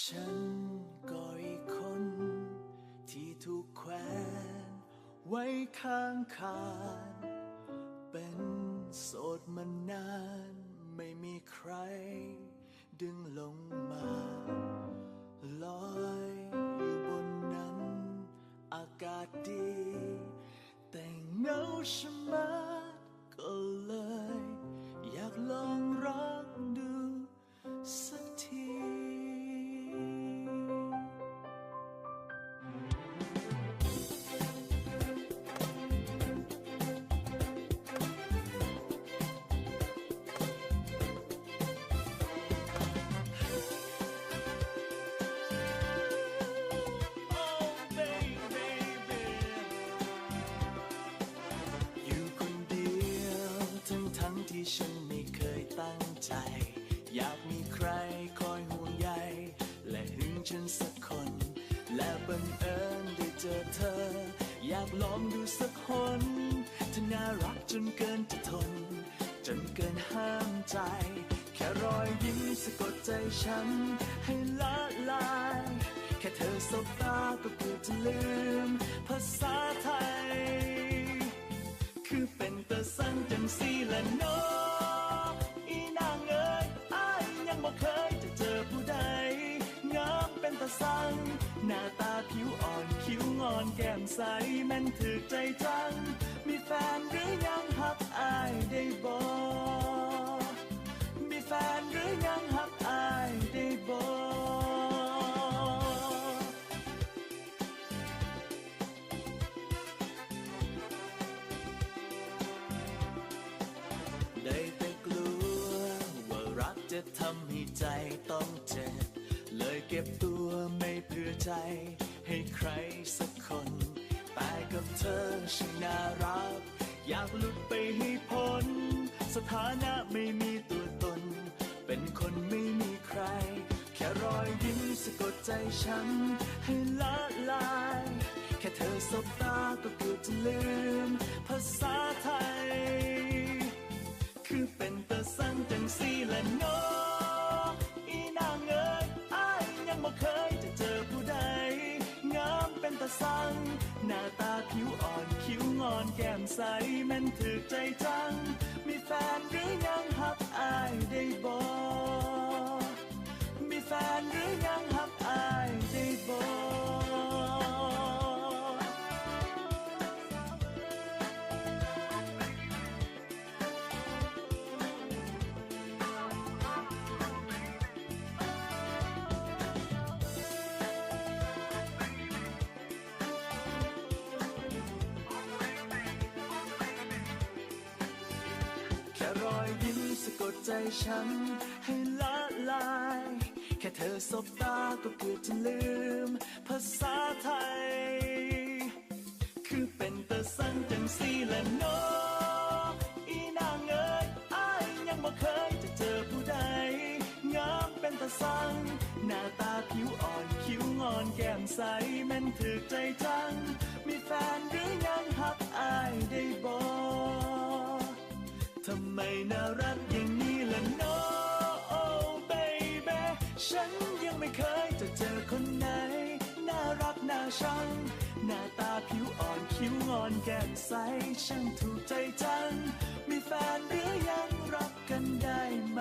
ฉันก็อีกคน ที่ถูกแขวนไว้ข้างคานเป็นโสดมานานไม่มีใคร ดึงลงมา ลอยอยู่บนนั้น อากาศดี แต่เหงาชะ ใจ อยากมีใครคอยห่วงใย และหึงฉันสักคน และบังเอิญได้เจอเธอ อยากลองดูสักคนเธอน่ารักจนเกินจะทน จนเกินห้ามใจ แค่รอยยิ้มสะกดใจฉัน ให้ละลายแค่เธอสบตาก็เกือบจะลืม ภาษาไทย คือเป็นตะสังจังสีละเน ใสแม่นถือใจจัง มีแฟนหรือยังหักอายได้บ่มีแฟนหรือยังหักอายได้บ่ได้แต่กลัวว่ารักจะทำให้ใจต้องเจ็บ เลยเก็บตัวไม่เพื่อใจให้ใคร สถานะไม่มีตัวตน เป็นคนไม่มีใคร แค่รอยยิ้มสะกดใจฉัน ให้ละลาย แค่เธอสบตาก็เกือบจะลืม ภาษาไทย คือเป็นตะสังจังสีและเนออีนางเอ๋ยอายยังบ่เคยจะเจอผู้ใด งามเป็นตะสังหน้าตาผิวอ่อนคิ้วงอนแก้มใสแม่นถือใจจัง แฟนหรือยังหักอายได้บ่มีแฟนหรือยังหักอายได้บ่ อยยิ้มสะกดใจฉันให้ละลาย แค่เธอสบตาก็เกือบจะลืม ภาษาไทย คือเป็นตะสังจังสีและเนออีนางเอ๋ยอายยังบ่เคยจะเจอผู้ใด งามเป็นตะสังหน้าตาผิวอ่อนคิ้วงอนแก้มใสแม่นถือใจจัง ฉันยังไม่เคยจะเจอคนไหน น่ารักน่าชัง หน้าตาผิวอ่อนคิ้วงอนแก้มใสช่างถูกใจจัง มีแฟนหรือยังรักกันได้ไหม